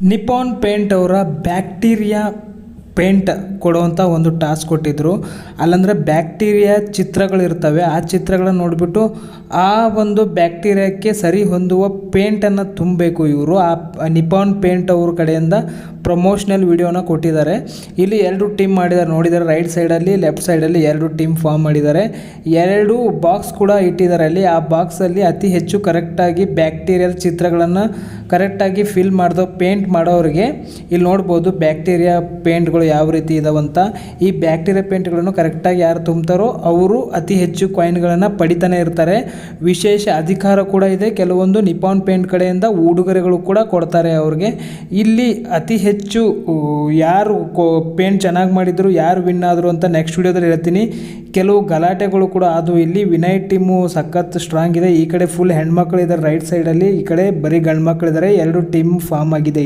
Nippon paint ಅವರ bacteria paint ಕೊಡುವಂಥ ಒಂದು ಟಾಸ್ಕ್ ಕೊಟ್ಟಿದ್ದರು ಅಲ್ಲಂದರೆ ಬ್ಯಾಕ್ಟೀರಿಯಾ ಚಿತ್ರಗಳಿರ್ತವೆ, ಆ ಚಿತ್ರಗಳನ್ನು ನೋಡಿಬಿಟ್ಟು ಆ ಒಂದು ಬ್ಯಾಕ್ಟೀರಿಯಾಕ್ಕೆ ಸರಿ ಹೊಂದುವ ಪೇಂಟನ್ನು ತುಂಬಬೇಕು ಇವರು. ಆ ನಿಪಾನ್ ಪೇಂಟ್ ಅವ್ರ ಕಡೆಯಿಂದ ಪ್ರಮೋಷನಲ್ ವಿಡಿಯೋನ ಕೊಟ್ಟಿದ್ದಾರೆ. ಇಲ್ಲಿ ಎರಡು ಟೀಮ್ ಮಾಡಿದ್ದಾರೆ. ನೋಡಿದ್ದಾರೆ ರೈಟ್ ಸೈಡಲ್ಲಿ, ಲೆಫ್ಟ್ ಸೈಡಲ್ಲಿ ಎರಡು ಟೀಮ್ ಫಾರ್ಮ್ ಮಾಡಿದ್ದಾರೆ. ಎರಡು ಬಾಕ್ಸ್ ಕೂಡ ಇಟ್ಟಿದ್ದಾರೆ ಅಲ್ಲಿ. ಆ ಬಾಕ್ಸಲ್ಲಿ ಅತಿ ಹೆಚ್ಚು ಕರೆಕ್ಟಾಗಿ ಬ್ಯಾಕ್ಟೀರಿಯಲ್ ಚಿತ್ರಗಳನ್ನು ಕರೆಕ್ಟಾಗಿ ಫಿಲ್ ಮಾಡಿದೋ, ಪೇಂಟ್ ಮಾಡೋರಿಗೆ ಇಲ್ಲಿ ನೋಡ್ಬೋದು ಬ್ಯಾಕ್ಟೀರಿಯಾ ಪೇಂಟ್ಗಳು ಯಾವ ರೀತಿ ಇದಾವಂತ ಈ ಬ್ಯಾಕ್ಟೀರಿಯಾ ಪೇಂಟ್ಗಳನ್ನು ಕರೆಕ್ಟಾಗಿ ಯಾರು ತುಂಬ್ತಾರೋ ಅವರು ಅತಿ ಹೆಚ್ಚು ಕಾಯಿನ್ಗಳನ್ನು ಪಡಿತಾನೆ ಇರ್ತಾರೆ. ವಿಶೇಷ ಅಧಿಕಾರ ಕೂಡ ಇದೆ. ಕೆಲವೊಂದು ನಿಪಾನ್ ಪೇಂಟ್ ಕಡೆಯಿಂದ ಉಡುಗೊರೆಗಳು ಕೂಡ ಕೊಡ್ತಾರೆ ಅವ್ರಿಗೆ. ಇಲ್ಲಿ ಅತಿ ಹೆಚ್ಚು ಯಾರು ಪೇಂಟ್ ಚೆನ್ನಾಗಿ ಮಾಡಿದ್ರು, ಯಾರು ವಿನ್ ಆದರು ಅಂತ ನೆಕ್ಸ್ಟ್ ವಿಡಿಯೋದಲ್ಲಿ ಹೇಳ್ತೀನಿ. ಕೆಲವು ಗಲಾಟೆಗಳು ಕೂಡ ಅದು ಇಲ್ಲಿ ವಿನಯ್ ಟೀಮು ಸಖತ್ ಸ್ಟ್ರಾಂಗ್ ಇದೆ. ಈ ಕಡೆ ಫುಲ್ ಹೆಣ್ಮಕ್ಳು ಇದ್ದಾರೆ ರೈಟ್ ಸೈಡಲ್ಲಿ ಈ ಕಡೆ ಬರೀ ಗಂಡು ಮಕ್ಕಳಿದ್ದಾರೆ ಎರಡು ಟೀಮ್ ಫಾರ್ಮ್ ಆಗಿದೆ